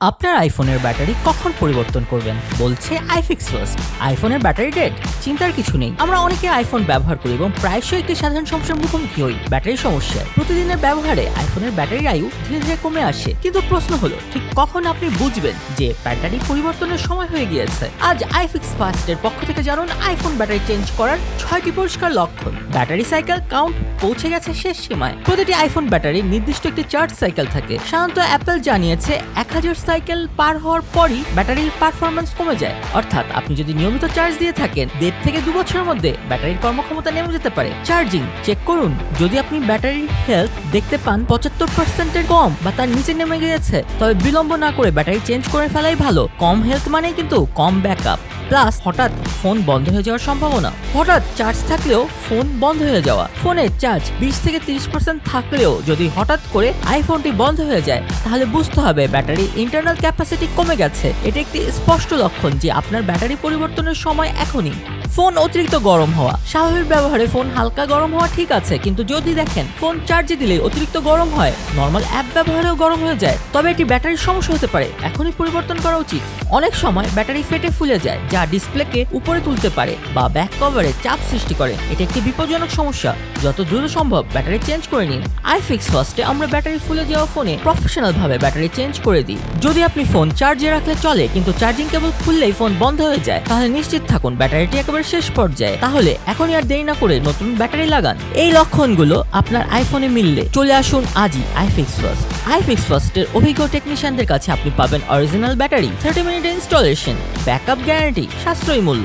আপনার আইফোনের ব্যাটারি কখন পরিবর্তন করবেন? বলছে আইফিক্স ফার্স্ট আইফোনের ব্যাটারি ডেড চিন্তার কিছু নেই। আমরা অনেকে আইফোন ব্যবহার করি এবং প্রায়শই একটি সাধারণ সমস্যার মুখোমুখি হই। ব্যাটারি সমস্যায়। প্রতিদিনের ব্যবহারে আইফোনের ব্যাটারির আয়ু ধীরে ধীরে কমে আসে। কিন্তু প্রশ্ন হলো, ঠিক কখন আপনি বুঝবেন যে ব্যাটারি পরিবর্তনের সময় হয়ে গিয়েছে। আজ আইফিক্স ফার্স্টের পক্ষ থেকে জানুন আইফোন ব্যাটারি চেঞ্জ করার ছয়টি পরিষ্কার লক্ষণ। ব্যাটারি সাইকেল কাউন্ট পৌঁছে গেছে শেষ সীমায়। প্রতিটি আইফোন ব্যাটারি নির্দিষ্ট একটি চার্জ সাইকেল থাকে। সাধারণত অ্যাপেল জানিয়েছে এক হাজার সাইকেল পার হওয়ার পরই ব্যাটারির পারফরমেন্স কমে যায়। অর্থাৎ আপনি যদি নিয়মিত চার্জ দিয়ে থাকেন, দেড় থেকে দু বছরের মধ্যে ব্যাটারির কর্মক্ষমতা নেমে যেতে পারে। চার্জিং চেক করুন। যদি আপনি ব্যাটারির হেলথ দেখতে পান, পঁচাত্তর পার্সেন্টের কম বা তার নিচে নেমে গিয়েছে, তবে বিলম্ব না করে ব্যাটারি চেঞ্জ করে ফেলাই ভালো। কম হেলথ মানেই কিন্তু কম ব্যাকআপ। প্লাস হঠাৎ ফোন বন্ধ হয়ে যাওয়ার সম্ভাবনা। হঠাৎ চার্জ থাকলেও ফোন বন্ধ হয়ে যাওয়া। ফোনের চার্জ বিশ থেকে তিরিশ পার্সেন্ট থাকলেও যদি হঠাৎ করে আইফোনটি বন্ধ হয়ে যায়, তাহলে বুঝতে হবে ব্যাটারি ইন্টারনাল ক্যাপাসিটি কমে গেছে। এটি একটি স্পষ্ট লক্ষণ যে আপনার ব্যাটারি পরিবর্তনের সময় এখনই। ফোন অতিরিক্ত গরম হওয়া। স্বাভাবিক ব্যবহারে ফোন হালকা গরম হওয়া ঠিক আছে, কিন্তু যদি দেখেন ফোন চার্জে দিলে অতিরিক্ত গরম হয়, নর্মাল অ্যাপ ব্যবহারেও গরম হয়ে যায়। তবে এটি ব্যাটারির সমস্যা হতে পারে। এখনই পরিবর্তন করা উচিত। অনেক সময় ব্যাটারি ফেটে ফুলে যায়, যা ডিসপ্লেকে উপরে তুলতে পারে বা ব্যাক কভারে চাপ সৃষ্টি করে। এটা একটি বিপজ্জনক সমস্যা। যত দ্রুত সম্ভব ব্যাটারি চেঞ্জ করে নিন। আইফিক্স ফার্স্টে আমরা ব্যাটারি ফুলে যাওয়া ফোনে প্রফেশনাল ভাবে ব্যাটারি চেঞ্জ করে দিই। যদি আপনি ফোন চার্জে রাখলে চলে, কিন্তু চার্জিং কেবল খুললেই ফোন বন্ধ হয়ে যায়, তাহলে নিশ্চিত থাকুন ব্যাটারিটি একেবারে শেষ পর্যায়ে। তাহলে এখনই আর দেরি না করে নতুন ব্যাটারি লাগান। এই লক্ষণগুলো আপনার আইফোনে মিললে চলে আসুন আজই আইফিক্স ফার্স্ট আইফিক্স ফার্স্টের অভিজ্ঞ টেকনিশিয়ানদের কাছে আপনি পাবেন original battery thirty minute installation backup guarantee সাশ্রয়ী মূল্য।